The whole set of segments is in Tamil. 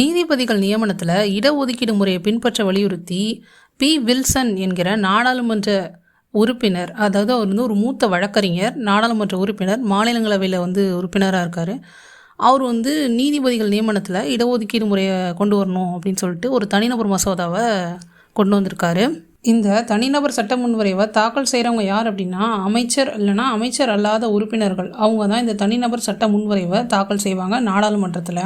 நீதிபதிகள் நியமனத்தில் இடஒதுக்கீடு முறையை பின்பற்ற வலியுறுத்தி பி. வில்சன் என்கிற நாடாளுமன்ற உறுப்பினர் அதாவது அவர் வந்து ஒரு மூத்த வழக்கறிஞர் நாடாளுமன்ற உறுப்பினர் மாநிலங்களவையில் வந்து உறுப்பினராக இருக்கார். அவர் வந்து நீதிபதிகள் நியமனத்தில் இடஒதுக்கீடு முறையை கொண்டு வரணும் அப்படின்னு சொல்லிட்டு ஒரு தனிநபர் மசோதாவை கொண்டு வந்திருக்காரு. இந்த தனிநபர் சட்ட முன்வரைவை தாக்கல் செய்கிறவங்க யார் அப்படின்னா அமைச்சர் இல்லைன்னா அமைச்சர் அல்லாத உறுப்பினர்கள். அவங்க தான் இந்த தனிநபர் சட்ட முன்வரைவை தாக்கல் செய்வாங்க நாடாளுமன்றத்தில்.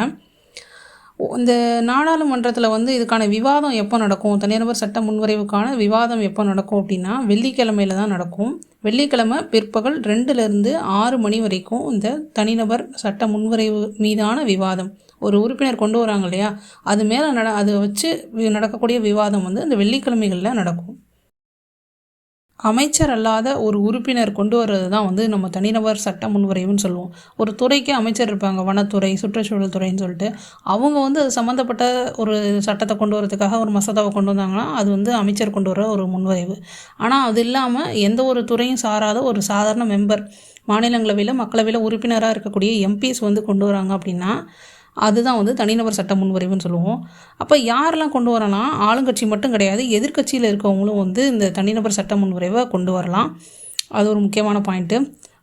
இந்த நாடாளுமன்றத்தில் வந்து இதுக்கான விவாதம் எப்போ நடக்கும்? தனிநபர் சட்ட முன்வரைவுக்கான விவாதம் எப்போ நடக்கும் அப்படின்னா வெள்ளிக்கிழமையில தான் நடக்கும். வெள்ளிக்கிழமை பிற்பகல் ரெண்டுலேருந்து ஆறு மணி வரைக்கும் இந்த தனிநபர் சட்ட முன்வரைவு மீதான விவாதம். ஒரு உறுப்பினர் கொண்டு வராங்க இல்லையா? அது மேலே நட அதை வச்சு நடக்கக்கூடிய விவாதம் வந்து இந்த வெள்ளிக்கிழமைகளில் நடக்கும். அமைச்சர் அல்லாத ஒரு உறுப்பினர் கொண்டு வர்றது தான் வந்து நம்ம தனிநபர் சட்ட முன்வரைவுன்னு சொல்லுவோம். ஒரு துறைக்கு அமைச்சர் இருப்பாங்க வனத்துறை சுற்றுச்சூழல் துறைன்னு சொல்லிட்டு. அவங்க வந்து அது சம்மந்தப்பட்ட ஒரு சட்டத்தை கொண்டு வரதுக்காக ஒரு மசோதாவை கொண்டு வந்தாங்கன்னா அது வந்து அமைச்சர் கொண்டு வர ஒரு முன்வரைவு. ஆனால் அது இல்லாமல் எந்த ஒரு துறையும் சாராத ஒரு சாதாரண மெம்பர் மாநிலங்களவையில் மக்களவையில் உறுப்பினராக இருக்கக்கூடிய எம்பிஸ் வந்து கொண்டு வராங்க அப்படின்னா அதுதான் வந்து தனிநபர் சட்ட முன்வரைவுன்னு சொல்லுவோம். அப்போ யாரெல்லாம் கொண்டு வரலாம் ஆளுங்கட்சி மட்டும் கிடையாது எதிர்க்கட்சியில் இருக்கவங்களும் வந்து இந்த தனிநபர் சட்ட முன்வரைவை கொண்டு வரலாம். அது ஒரு முக்கியமான பாயிண்ட்டு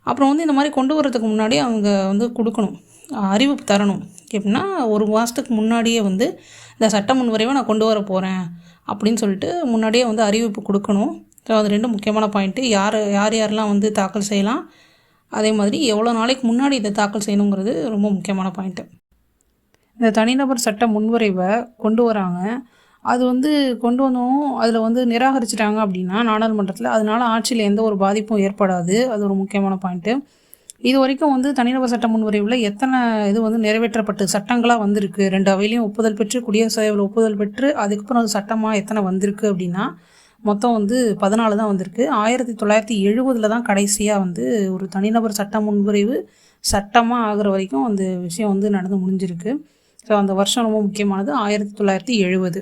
அப்புறம் வந்து இந்த மாதிரி கொண்டு வரதுக்கு முன்னாடி அவங்க வந்து கொடுக்கணும். அறிவிப்பு தரணும். எப்படின்னா ஒரு மாதத்துக்கு முன்னாடியே வந்து இந்த சட்ட முன்வரைவை நான் கொண்டு வர போகிறேன் அப்படின்னு சொல்லிட்டு முன்னாடியே வந்து அறிவிப்பு கொடுக்கணும். ஸோ அது ரெண்டும் முக்கியமான பாயிண்ட்டு யார் யார் யாரெல்லாம் வந்து தாக்கல் செய்யலாம் அதே மாதிரி எவ்வளோ நாளைக்கு முன்னாடி இதை தாக்கல் செய்யணுங்கிறது ரொம்ப முக்கியமான பாயிண்ட்டு இந்த தனிநபர் சட்ட முன்வரைவை கொண்டு வராங்க. அது வந்து கொண்டு வந்தோம் அதில் வந்து நிராகரிச்சிட்டாங்க அப்படின்னா நாடாளுமன்றத்தில். அதனால ஆட்சியில் எந்த ஒரு பாதிப்பும் ஏற்படாது. அது ஒரு முக்கியமான பாயிண்ட்டு இது வரைக்கும் வந்து தனிநபர் சட்ட முன்வரைவில் எத்தனை இது வந்து நிறைவேற்றப்பட்டு சட்டங்களாக வந்திருக்கு? ரெண்டு அவையிலையும் ஒப்புதல் பெற்று குடியரசு தலைவரில் ஒப்புதல் பெற்று அதுக்கப்புறம் அது சட்டமாக எத்தனை வந்திருக்கு அப்படின்னா மொத்தம் வந்து பதினாலு தான் வந்திருக்கு. ஆயிரத்தி தொள்ளாயிரத்தி எழுபதில் தான் கடைசியாக வந்து ஒரு தனிநபர் சட்ட முன்வரைவு சட்டமாக ஆகிற வரைக்கும் அந்த விஷயம் வந்து நடந்து முடிஞ்சிருக்கு. ஸோ அந்த வருஷம் ரொம்ப முக்கியமானது. ஆயிரத்தி தொள்ளாயிரத்தி எழுபது.